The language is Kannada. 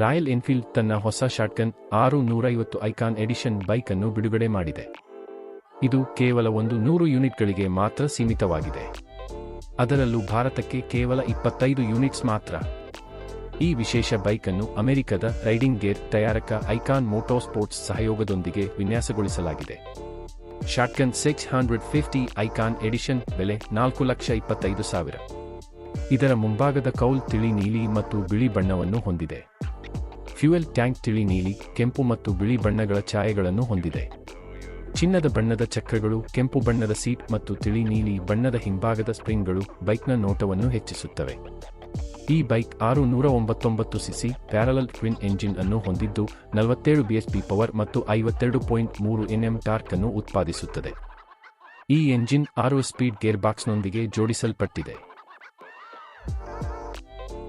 ರಾಯಲ್ ಎನ್ಫೀಲ್ಡ್ ತನ್ನ ಹೊಸ ಶಾಟ್ಗನ್ ಆರು ನೂರೈವತ್ತು ಐಕಾನ್ ಎಡಿಷನ್ ಬೈಕ್ ಅನ್ನು ಬಿಡುಗಡೆ ಮಾಡಿದೆ. ಇದು ಕೇವಲ ಒಂದು ನೂರು ಯೂನಿಟ್ಗಳಿಗೆ ಮಾತ್ರ ಸೀಮಿತವಾಗಿದೆ. ಅದರಲ್ಲೂ ಭಾರತಕ್ಕೆ ಕೇವಲ ಇಪ್ಪತ್ತೈದು ಯೂನಿಟ್ಸ್ ಮಾತ್ರ. ಈ ವಿಶೇಷ ಬೈಕ್ ಅನ್ನು ಅಮೆರಿಕದ ರೈಡಿಂಗ್ ಗೇರ್ ತಯಾರಕ ಐಕಾನ್ ಮೋಟೋಸ್ಪೋರ್ಟ್ಸ್ ಸಹಯೋಗದೊಂದಿಗೆ ವಿನ್ಯಾಸಗೊಳಿಸಲಾಗಿದೆ. Shotgun six hundred fifty Icon edition ಬೆಲೆ ನಾಲ್ಕು ಲಕ್ಷ ಇಪ್ಪತ್ತೈದು ಸಾವಿರ. ಇದರ ಮುಂಭಾಗದ ಕೌಲ್ ತಿಳಿ ನೀಲಿ ಮತ್ತು ಬಿಳಿ ಬಣ್ಣವನ್ನು ಹೊಂದಿದೆ. ಫ್ಯೂಯಲ್ ಟ್ಯಾಂಕ್ ತಿಳಿ ನೀಲಿ, ಕೆಂಪು ಮತ್ತು ಬಿಳಿ ಬಣ್ಣಗಳ ಛಾಯೆಗಳನ್ನು ಹೊಂದಿದೆ. ಚಿನ್ನದ ಬಣ್ಣದ ಚಕ್ರಗಳು, ಕೆಂಪು ಬಣ್ಣದ ಸೀಟ್ ಮತ್ತು ತಿಳಿ ನೀಲಿ ಬಣ್ಣದ ಹಿಂಭಾಗದ ಸ್ಪ್ರಿಂಗ್ಗಳು ಬೈಕ್ನ ನೋಟವನ್ನು ಹೆಚ್ಚಿಸುತ್ತವೆ. ಈ ಬೈಕ್ ಆರು ನೂರ ಒಂಬತ್ತೊಂಬತ್ತು ಸಿಸಿ ಪ್ಯಾರಲಲ್ ಟ್ವಿನ್ ಎಂಜಿನ್ ಅನ್ನು ಹೊಂದಿದ್ದು, ನಲವತ್ತೇಳು ಬಿಎಸ್ಪಿ ಪವರ್ ಮತ್ತು ಐವತ್ತೆರಡು ಪಾಯಿಂಟ್ ಮೂರು ಎನ್ಎಂ ಟಾರ್ಕ್ ಅನ್ನು ಉತ್ಪಾದಿಸುತ್ತದೆ. ಈ ಎಂಜಿನ್ ಆರು ಸ್ಪೀಡ್ ಗೇರ್ಬಾಕ್ಸ್ನೊಂದಿಗೆ ಜೋಡಿಸಲ್ಪಟ್ಟಿದೆ.